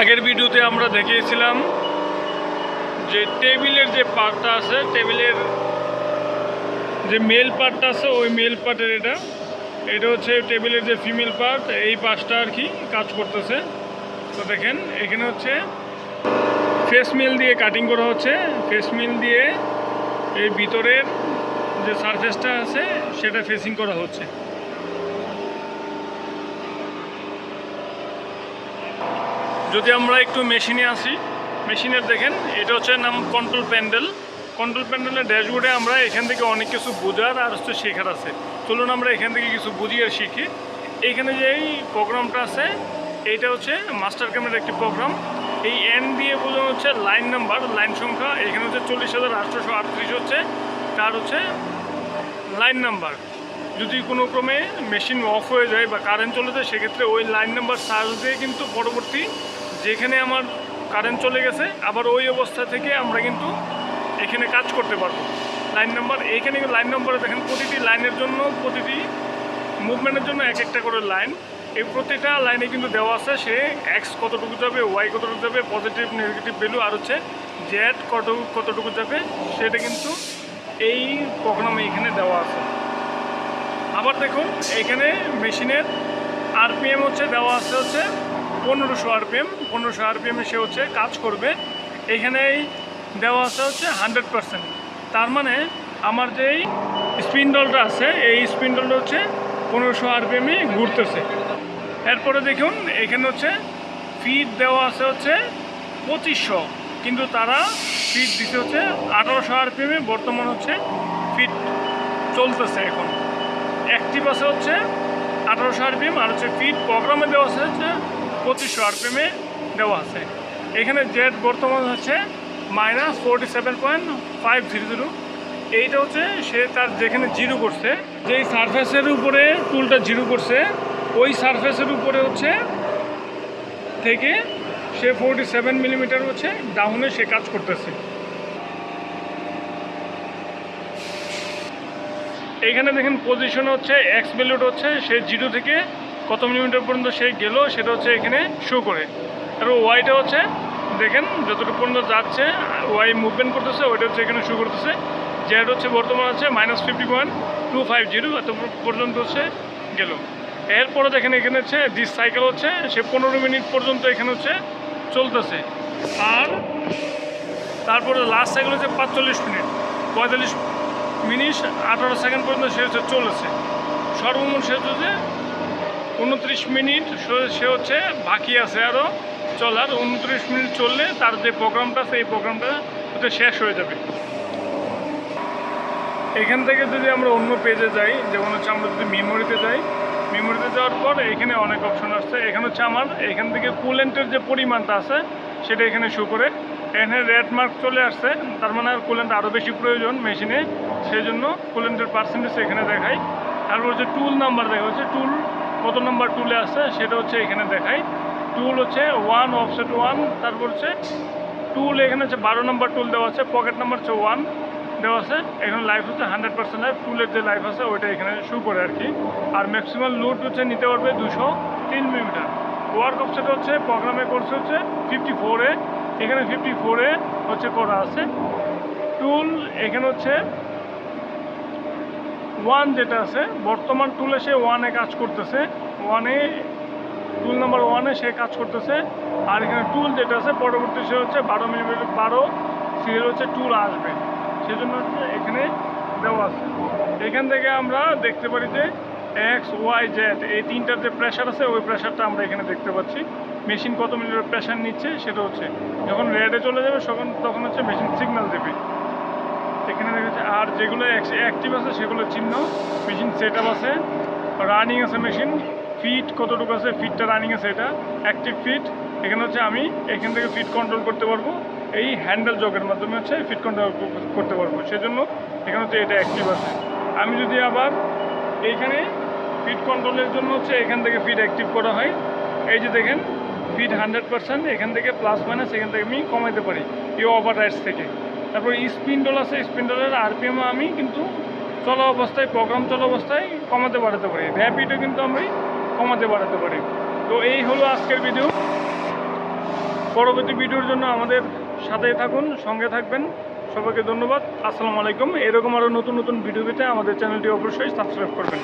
আগের ভিডিওতে আমরা দেখিয়েছিলাম যে টেবিলের যে পার্টটা আছে, টেবিলের যে মেল পার্টটা আছে, ওই মেল পার্টের এটা। এটা হচ্ছে টেবিলের যে ফিমেল পার্ট, এই পাশটা আর কি কাজ করতেছে। তো দেখেন, এখানে হচ্ছে ফেস মিল দিয়ে কাটিং করা হচ্ছে। ফেস মিল দিয়ে এই ভিতরের যে সারফেসটা আছে, সেটা ফেসিং করা হচ্ছে। যদি আমরা একটু মেশিনে আসি, মেশিনের দেখেন, এটা হচ্ছে নাম কন্ট্রোল প্যান্ডেল কন্ট্রোল প্যান্ডেলের ড্যাশবোর্ডে আমরা এখান থেকে অনেক কিছু বোঝার আর হচ্ছে শেখার আছে। চলুন আমরা এখান থেকে কিছু বুঝি আর শিখি। এইখানে যে এই প্রোগ্রামটা আছে, এইটা হচ্ছে মাস্টার ক্যামেরার একটি প্রোগ্রাম। এই এন দিয়ে বোঝানো হচ্ছে লাইন নাম্বার, লাইন সংখ্যা। এখানে হচ্ছে চল্লিশ হাজার আটশোশো আটত্রিশ হচ্ছে, তার হচ্ছে লাইন নাম্বার। যদি কোনো ক্রমে মেশিন অফ হয়ে যায় বা কারেন্ট চলে যায়, সেক্ষেত্রে ওই লাইন নাম্বার চার্জ দিয়ে কিন্তু পরবর্তী যেখানে আমার কারেন্ট চলে গেছে, আবার ওই অবস্থা থেকে আমরা কিন্তু এখানে কাজ করতে পারব। লাইন নাম্বার এইখানে লাইন নাম্বারে দেখেন, প্রতিটি লাইনের জন্য, প্রতিটি মুভমেন্টের জন্য এক একটা করে লাইন এই প্রতিটা লাইনে কিন্তু দেওয়া আছে, সে এক্স কতটুকু যাবে ওয়াই কতটুকু যাবে পজিটিভ নেগেটিভ ভ্যালু আর হচ্ছে জেড কত, কতটুকু যাবে, সেটা কিন্তু এই প্রোগ্রামে এখানে দেওয়া আছে। আবার দেখুন এখানে মেশিনের আরপিএম হচ্ছে, দেওয়া আছে হচ্ছে পনেরোশো আরপিএম। পনেরোশো আরপিএমে সে হচ্ছে কাজ করবে। এখানেই দেওয়া আছে হচ্ছে হান্ড্রেড পারসেন্ট। তার মানে আমার যেই স্পিন্ডলটা আছে, এই স্পিন্ডলটা হচ্ছে পনেরোশো আরপিএমে ঘুরতেছে। এরপরে দেখুন, এখানে হচ্ছে ফিড দেওয়া আছে হচ্ছে পঁচিশশো। কিন্তু তারা ফিড দিতে হচ্ছে আঠারোশো আরপিএমে, বর্তমান হচ্ছে ফিড চলতেছে এখন। অ্যাক্টিভ আছে হচ্ছে আঠারোশো আরপিএম আর হচ্ছে ফিট প্রোগ্রামে দেওয়া আছে হচ্ছে পঁচিশশো আরপিএমে দেওয়া আছে। এখানে জেড বর্তমান হচ্ছে minus forty seven point five zero zero. এইটা হচ্ছে সে তার যেখানে জিরো করছে, যেই সারফেসের উপরে টুলটা জিরো করছে, ওই সারফেসের উপরে হচ্ছে থেকে সে ফোরটি সেভেন মিলিমিটার হচ্ছে ডাউনে সে কাজ করতেছে। এইখানে দেখেন পজিশন হচ্ছে এক্স ভ্যালুটা হচ্ছে, সে জিরো থেকে কত মিলিমিটার পর্যন্ত সে গেল, সেটা হচ্ছে এখানে শো করে। আর ওয়াইটা হচ্ছে, দেখেন যতটুকু পর্যন্ত যাচ্ছে ওয়াই মুভমেন্ট করতেছে, ওইটা হচ্ছে এখানে শো করতেছে। জেড হচ্ছে বর্তমান আছে minus fifty point two five zero এত পর্যন্ত হচ্ছে গেল। এরপরে দেখেন এখানে হচ্ছে দিস সাইকেল হচ্ছে, সে পনেরো মিনিট পর্যন্ত এখানে হচ্ছে চলতেছে। আর তারপরে লাস্ট সাইকেল হচ্ছে পাঁচচল্লিশ মিনিট পঁয়তাল্লিশ মিনিট আঠারো সেকেন্ড পর্যন্ত সে হচ্ছে চলেছে। সর্বমোট সে হচ্ছে উনত্রিশ মিনিট সে- হচ্ছে বাকি আছে আরও চলার। উনত্রিশ মিনিট চললে তার যে প্রোগ্রামটা এই প্রোগ্রামটা হচ্ছে শেষ হয়ে যাবে। এখান থেকে যদি আমরা অন্য পেজে যাই, যেমন হচ্ছে আমরা যদি মেমোরিতে যাই মেমোরিতে যাওয়ার পর এখানে অনেক অপশন আসছে। এখানে হচ্ছে আমার, এখান থেকে কুলেন্টের যে পরিমাণটা আছে, সেটা এখানে শো করে এখানে রেড মার্ক চলে আসছে। তার মানে আর কুলেন্ট আরও বেশি প্রয়োজন মেশিনে সেই জন্য কুলেন্টের পার্সেন্টেজ এখানে দেখায় তারপর হচ্ছে টুল নাম্বার দেখা হচ্ছে টুল কত নাম্বার টুলে আছে সেটা হচ্ছে এখানে দেখায় টুল হচ্ছে ওয়ান অফসেট ওয়ান তারপর হচ্ছে টুল এখানে হচ্ছে বারো নাম্বার টুল দেওয়া আছে পকেট নাম্বার হচ্ছে ওয়ান দেওয়া আছে। এখানে লাইফ হচ্ছে হান্ড্রেড পার্সেন্ট লাইফ টুলের যে লাইফ আছে ওইটা এখানে শু করে আর কি। আর ম্যাক্সিমাম লোড হচ্ছে নিতে পারবে দুশো তিন মিলিমিটার ওয়ার্ক অফসেট হচ্ছে প্রোগ্রামে করছে হচ্ছে ফিফটি ফোরে এখানে ফিফটি ফোরে হচ্ছে করা আছে। টুল এখানে হচ্ছে ওয়ান যেটা আছে, বর্তমান টুলে সে ওয়ানে কাজ করতেছে। ওয়ানে টুল নাম্বার ওয়ানে সে কাজ করতেছে। আর এখানে টুল যেটা আছে, পরবর্তী সে হচ্ছে বারো মিলিমিটার বারো সিরিয়াল হচ্ছে টুল আসবে। সেজন্য এখানে দেওয়া আছে। এখান থেকে আমরা দেখতে পারি যে এক্স ওয়াই জেড এই তিনটার যে প্রেশার আছে, ওই প্রেশারটা আমরা এখানে দেখতে পাচ্ছি। মেশিন কত মিলিমিটার প্রেশার নিচ্ছে, সেটা হচ্ছে, যখন রেডে চলে যাবে তখন তখন হচ্ছে মেশিন সিগন্যাল দেবে। এখানে দেখা যাচ্ছে, আর যেগুলো অ্যাক্টিভ আছে, সেগুলো চিহ্ন মেশিন সেট আছে রানিং আছে মেশিন ফিট কতটুকু আছে ফিটটা রানিং আছে এটা অ্যাক্টিভ ফিট এখানে হচ্ছে আমি এখান থেকে ফিট কন্ট্রোল করতে পারব, এই হ্যান্ডেল জগের মাধ্যমে হচ্ছে ফিট কন্ট্রোল করতে পারব। সেজন্য এখানে হচ্ছে এটা অ্যাক্টিভ আছে। আমি যদি আবার এইখানে ফিট কন্ট্রোলের জন্য হচ্ছে এখান থেকে ফিট অ্যাক্টিভ করা হয়। এই যে দেখেন ফিট হান্ড্রেড পার্সেন্ট এখান থেকে প্লাস মাইনাস এখান থেকে আমি কমাইতে পারি এই ওভার রাইডস থেকে। তারপর স্পিন্ডল আছে স্পিন্ডলের আরপিএম আমি কিন্তু চলা অবস্থায় প্রোগ্রাম চলা অবস্থায় কমাতে বাড়াতে পারি। র্যাপিডও কিন্তু আমি কমাতে বাড়াতে পারি। তো এই হলো আজকের ভিডিও পরবর্তী ভিডিওর জন্য আমাদের সাথেই থাকুন, সঙ্গে থাকবেন। সবাইকে ধন্যবাদ। আসসালামু আলাইকুম। এরকম আরও নতুন নতুন ভিডিও পেতে আমাদের চ্যানেলটি অবশ্যই সাবস্ক্রাইব করবেন।